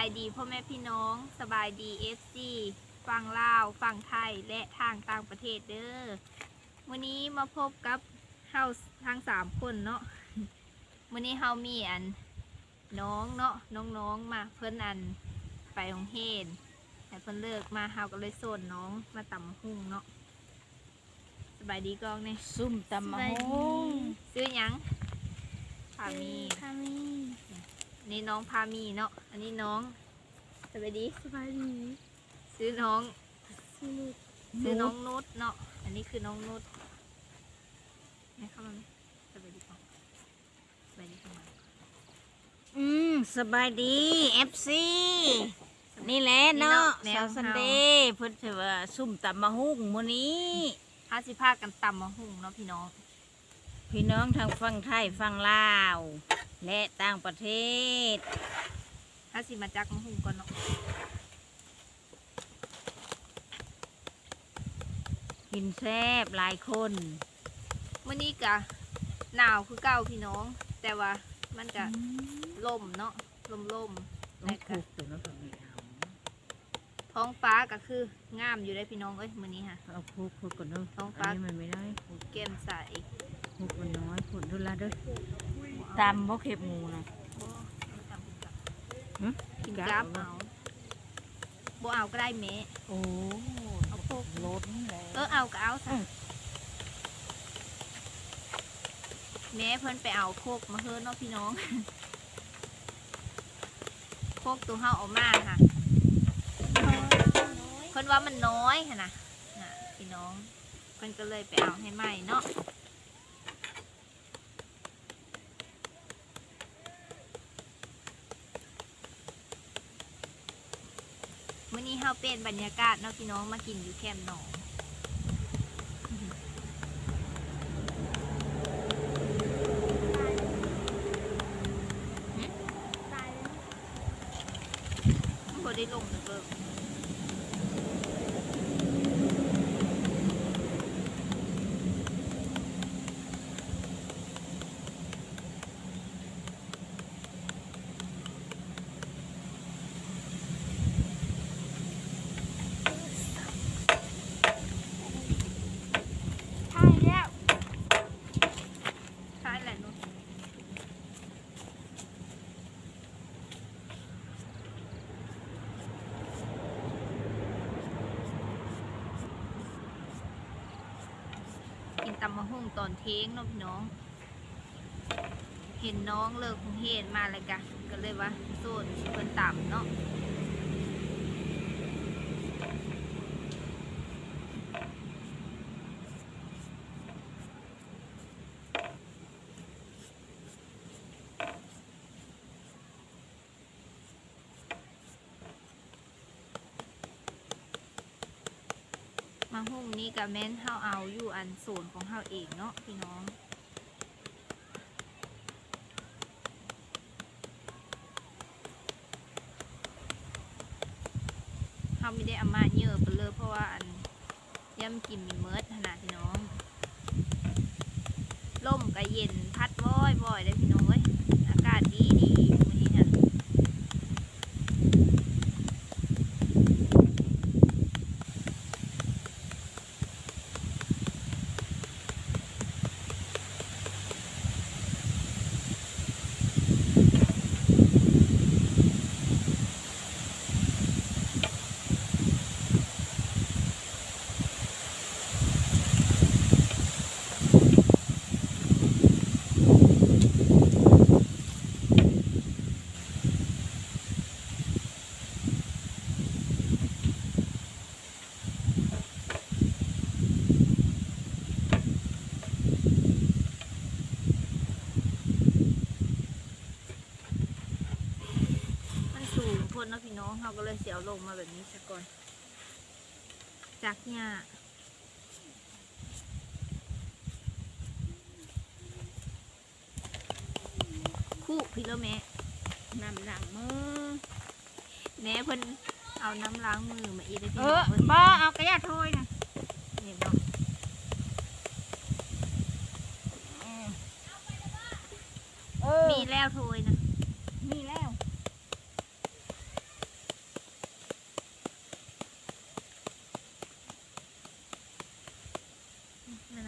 ายดีพ่อแม่พี่น้องสบายดีเอฟซีฟังลาวฟังไทยและทางต่างประเทศเด้อวันนี้มาพบกับเฮาทั้งสามคนเนาะวันนี้เฮามีอันน้องเนาะน้องๆมาเพิ่นอันไปโรงเรียนแต่เพิ่นเลิกมาเฮาก็เลยโซนน้องมาตำหุ่งเนาะสบายดีกองเนี่ยซุ่มตำมะฮงซื้อหยังพามีพามี นี่น้องพามีเนาะ อันนี้น้องสวัสดี สบายดี ซื้อน้องสนุกซื้อน้องนุชเนาะ อันนี้คือน้องนุชนี่เข้ามาไหมสวัสดีก่อนสวัสดีก่อนอืมสบายดีเอฟซีนี่แหละเนาะแนสาววซันเดย์เพิ่นจะว่าซุ่มตำมะฮุงมื้อนี้ห้าสิพากันตำมะฮุ่งเนาะพี่น้อง พี่น้องทางฝั่งไทยฝั่งลาว และต่างประเทศห้าสิมาจักมะฮุ่งก่อนเนาะกินแซ่บหลายคนมื่อนี้กะหนาวคือเก่าพี่น้อง แต่ว่ามันกะลมเนาะลมลมๆและกะท้องฟ้าก็คืองามอยู่ได้พี่น้องเอ้ยมื่อนี้ค่ะเอาคุกคุกก่อนเนาะท้องฟ้าอันนี้มันไม่ได้แก้มใส คุกมันน้อยผลดุละเด้อตำบ่เข็บหมูนะบ่ไม่ทำกินกับหึกินกับเอาบ่เอาก็ได้แม่โอ้เอาพวกรถนี่แหละเออเอาก็เอาอืซะมแม่เพิ่นไปเอาโคกมาเฮิรนเนาะพี่น้อง โคกตัวเฮาเออกมาค่ะ เพิ่นว่ามันน้อยค่ะนะน่ะพี่น้อง เพิ่นก็เลยไปเอาให้ใหม่เนาะ มื่อนี้เฮาเป็นบรรยากาศเนาะพี่น้องมากินอยู่แคมป์หนอง ตายแล้ว บ่ได้ลงเลยเบิ่งตายแล้ว ใช่แหละเนาะกินตำมะฮุ่ง ตอนเท้งเนาะพี่น้อง เห็นน้องเลิกของเห็นมาเลยกะก็เลยว่าโซนเพิ่นต่ำเนาะาหุ้มนี้กับแม่นเฮาเอาอยู่อันศูนย์ของเฮาเองเนาะพี่น้องเฮาไม่ได้อามาเยอะไปเลยเพราะว่าอันย่ำกินมีเมิดขนาดพี่น้องล่มก็เย็นพัดว้อยว้อยเลยพี่น้องเอ้ยอากาศดีดีวันนี้ค่ะ มันสูงพ้น เนาะพี่น้องเขาก็เลยเสียวลงมาแบบนี้ซะก่อนจากเนี่ยคู่พี่แล้วแม่น้ำหนังมือแม่เพิ่นเอาน้ำล้างมือมาอีกเลยเอพี่น้อองเพิ่น บ่เอากระยาถ้วยนะเห็นเนาะเออมีแล้วโทยนะ มีแล้ว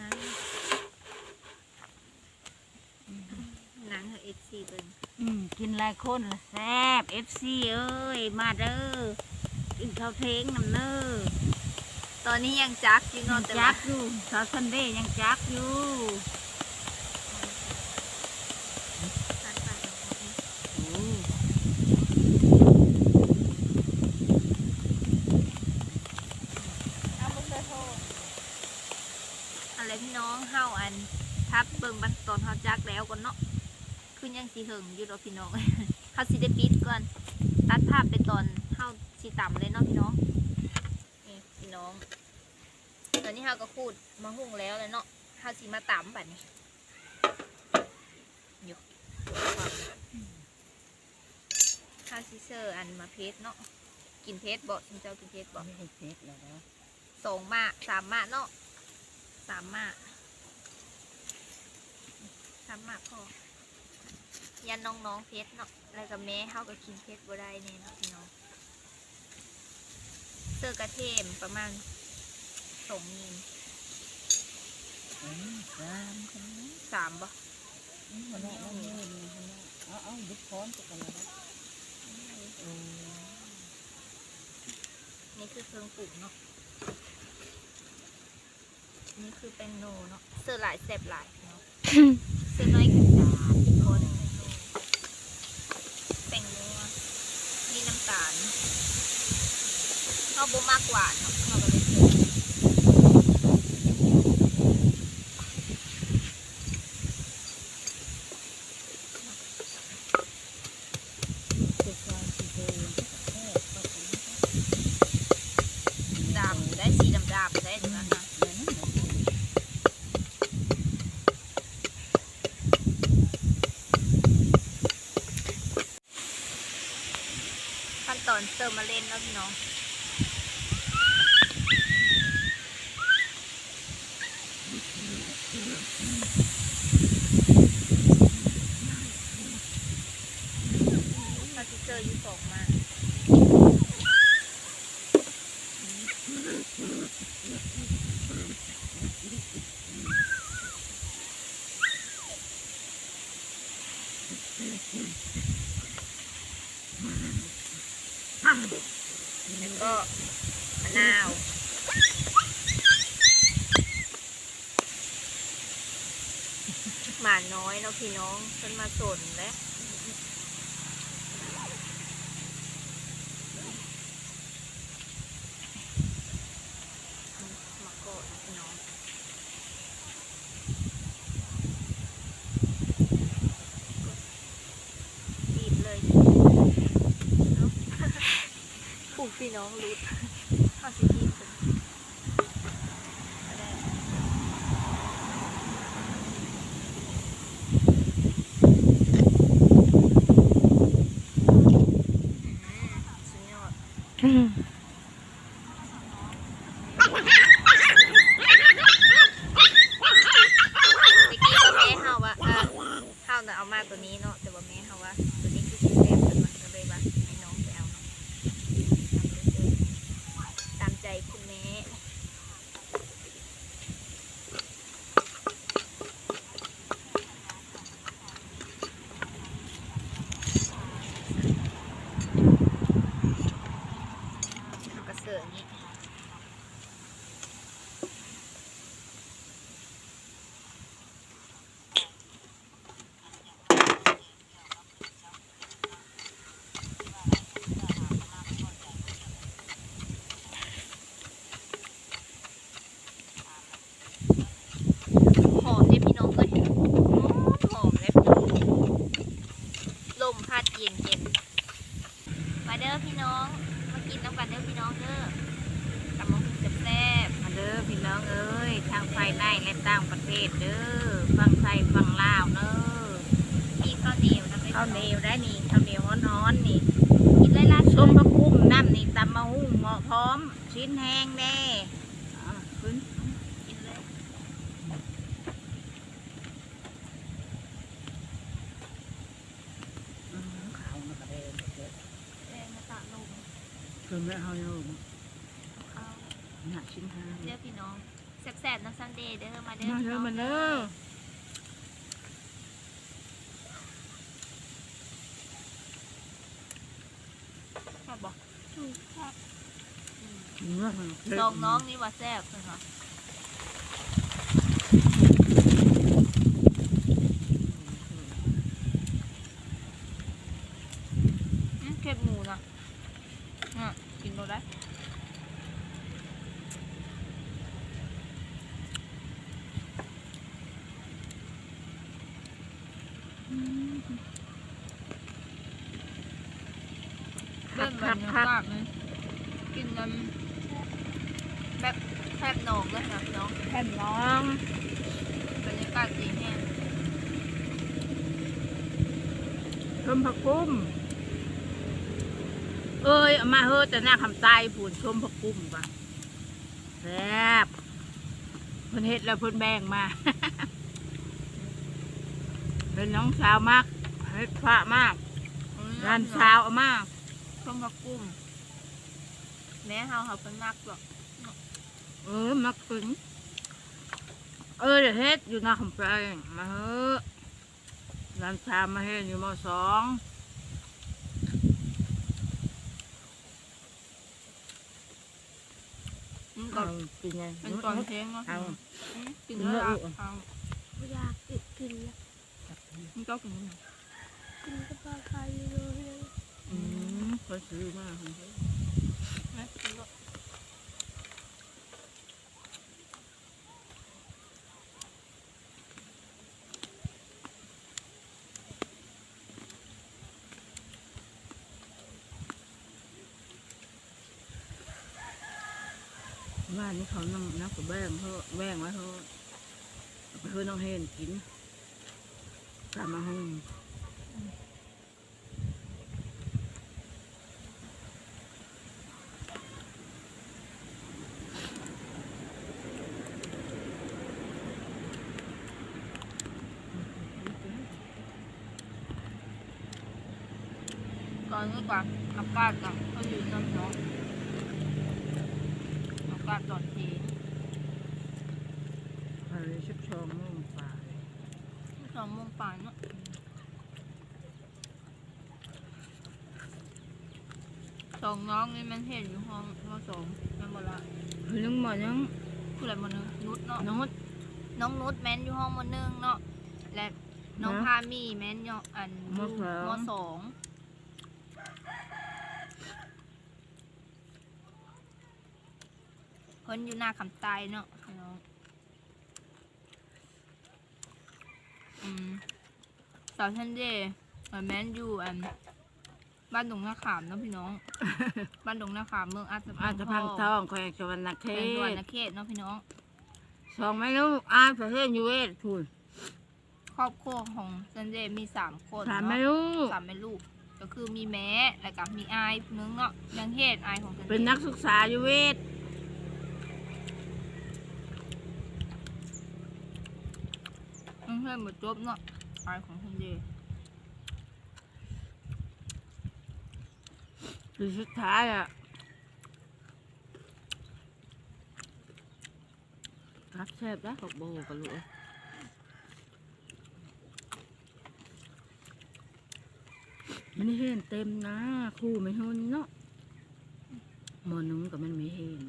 ลายๆ คนละแซ่บ FC เอ้ย มาเด้อกินข้าวเพลงน้ำเน้อตอนนี้ยังจักอยู่เนยัอนงแต่จัว่ากอยู่สาวซันเดย์ยังจักอยู่โอ้อะไรพี่น้องเฮาอัน ทับเบิ่งบันตอนเฮาจักแล้วก่อนเนาะคือ ยังสิเหิงอยู่ดอกพี่น้องเฮาสิได้ปิดก่อน ตัดภาพไปตอนเฮาสิต่ำเลยเนาะพี่น้อง นี่พี่น้อง ตอนนี้เฮาก็คูดมาหุงแล้วเลยเนาะเฮาสิมาต่ำบัดนี้อยู่เฮาสิเซอร์อันมาเพชรเนาะ กินเพชรบ่ชิมเจ้ากินเพชรบ่ไม่ได้เสร็จแล้วนะสองมาสามมาเนาะสามมาสามมาพอ ยันน้องๆเพชรเนาะแล้วก็แม่เฮาก็กินเพชรบ่ได้แน่เนาะพี่น้องเสื้อกระเทมประมาณสองมิลอืมสามคนนี้สามบ่อืมคนนี้คนนี้คนนี้เอาเอายุบพร้อมกันเลยนะนี่คือเครื่องปรุงเนาะนี่คือแป้งโนเนาะเสื้อหลายแซ่บหลายเนาะ เสื้อน้อยกับจานคนแป้งนัวมีน้ำตาล เอาบ่มากกว่าเนาะเอาก็เลยเสิร์ฟ เจ็ดวันสี่เดือนแค่ก็ถึง ดำได้สีดำดำๆได้ถึงนะคะ เดือนนั้นเลย ขั้นตอนเติมมาเล่นแล้วพี่น้องถ้าที่เจออยู่สองมา แล้วก็มะนาวหมาน้อยเนาะพี่น้องมันมาสนแล้วมาโกดพี่น้องบีบเลยเนาะ ผูก พี่น้องรุดข้าสิบีบกันก็ได้อืมสุดยอดเมื่อกี้ว่าแม่เฮาว่าเออเฮาน่ะเอามาตัวนี้เนาะแต่ว่าแม่เฮาว่าตัวนี้คือสิแซ่บกันมันก็เลยว่าให้น้องไปเอาเนาะตามใจคุณแม่เอากระเสืออย่างนี้ หอมเนี่ยพี่น้องเลยหอมหอมเลยลมพัดเย็นเย็นมาเด้อพี่น้อง มากินน้ำกันเด้อพี่น้องเด้อกำลังแซ่บ มาเด้อพี่น้องเอ้ยทางภายในและต่างประเทศเด้อฟังไทยฟังลาวเด้อ ๆมีข้าวเหนียวนะ ข้าวเหนียวได้นี่ข้าวเหนียวฮ้ อนๆนี่กินเลยล่ะส้มมะกุ้มน้ำนี่ตำมะฮุ่งเหมาะพร้อม ชิ้นแห้งแน่อ่าขึ้นกินเลยอืมขาวมันกระเด็นเด้อแดงมาตะลงขึ้นแล้วเฮาอยู่เอาหนักชิ้นแห้งเด้อพี่น้องแซ่บๆนะซันเดย์เด้อมาเด้อมาพี่เด้อน้องมาเด้อ บอก ถูกแค่ สองน้องนี่ว่าแซ่บเลยค่ะอืมเค็บหมูนะอะกินเราได้เบิ้ลแบบนี้มากเลยกินกันแบบแทบหนองเลยนะน้องแผ่นน้องบรรยากาศดีแห้งชมผักกุ้มเอ้ยเอามาเฮ้อแต่หน้าคำใต้ผุนชมผักกุ้มป่ะแซ่บเพิ่นเฮ็ดแล้วเพิ่นแบ่งมา เป็นน้องสาวมากเฮ็ดพระมากร้านสาวเอามากต้มผักกุ้งแม่เฮาเขาเป็นนักหรอก เออมักถึงเออเดี๋ยวเฮ็ดอยู่หน้าคำแปลงมาเฮ้อะร้านชามมาเฮ็ดอยู่มสองอืมเอาก็กินไงเป็นตอนเที่ยงเนาะเอาอืมกินแล้วล่ะเอาเอาอยากกินกินแล้วมันก็กินนิดหน่อยกินก็พอใครรู้เลยอืมเขาซื้อมาของเขา แม่กินแล้ว บ้า นนี้เขานั่งนักกับแบ่งเขาแบ่งไว้เขาเพื่อน้องเฮนกินกลับมาห้องตอนนี้ก่อนอากาศกับเขาอยู่น้ำ เนาะอากาศตอนเที่ยงอะไรชิบชองมุ่งป่าสองโมงป่านเนาะสองน้องนี่มันเห็นอยู่ห้องห้องสองมันหมดละคือนึงหมดยังผู้ใดหมดหนึงนุชเนาะน้องมดน้องนุชแม่นอยู่ห้องมหนึ่งเนาะและน้องนะพามีแม่นอยู่อันมสองมสอง เพิ่นอยู่หน้าคำตายเนาะพี่น้องอืมสาวชันเดย์แม่นอยู่อันบ้านดงนาขามเนาะพี่น้อง บ้านดงนาขามเมืองอาจจะอาจจะพังทองคอยจวันนักเทเป็นส่วนศนาเขตเนาะพี่น้องสองไม่รู้อาประเทศยูเอสพูดครอบครัวของซันเดย์มีสามคนถามเนาะไม่รู้สามแม่ลูกก็คือมีแม่แล้วก็มีอายผู้นึงเนาะยังเหตุอายของซันเดย์เป็นนักศึกษายูเอส ยัง เพื่อนหมดจบเนาะอายของซันเดย์คือสุดท้ายอะรับแซ่บแล้วขอบโบกันลูกมันเห็นเต็มนะคู่ไม่หุ่นเนาะมอนุ่งกับมันไม่เห็น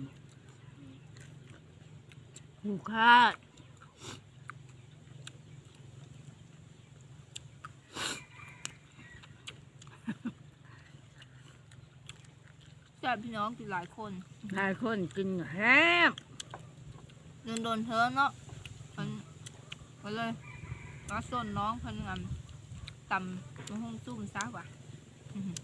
คู่คาด บพี่น้องกินหลายคนหลายคนกินแซ่บโดนโดนๆเธอเนาะเพิ่นไปเลยมาส่วนน้องเพิ่นงำตำมะฮงซุ่มซะว่ะอื้อหือ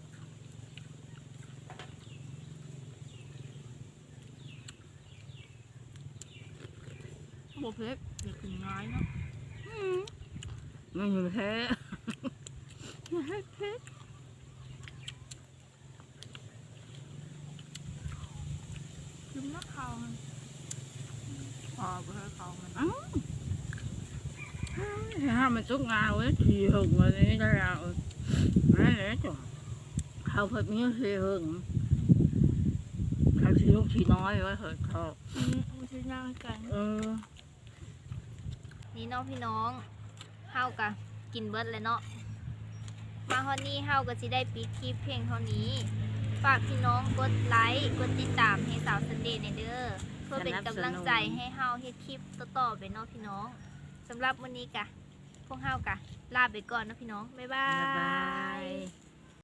บเพชรเด็กกินง่ายเนาะมันอยู่แท้ลื mà suốt ngao ấy thì นี่แ mà đi ra là má lẽ cho không phải như thì hùng không thì lúc thì nói rồi อุทิศร่างใกัน ừ นี่น้องพี่น้องเข้ากัะกินเบิร์ดเลยเนาะ มาฮอนนี่เฮาก็จะได้ปิดคลิปเพียงเท่านี้ ฝากพี่น้องกดไลค์ กดติดตามให้สาวสันเดย์ในเด้อ เพื่อเป็นกำลังใจให้เข้าเฮ็ดคลิปต่อๆไปเนาะพี่น้องสำหรับวันนี้กะ พวกเฮากะลาไปก่อนนะพี่น้อง บ๊ายบาย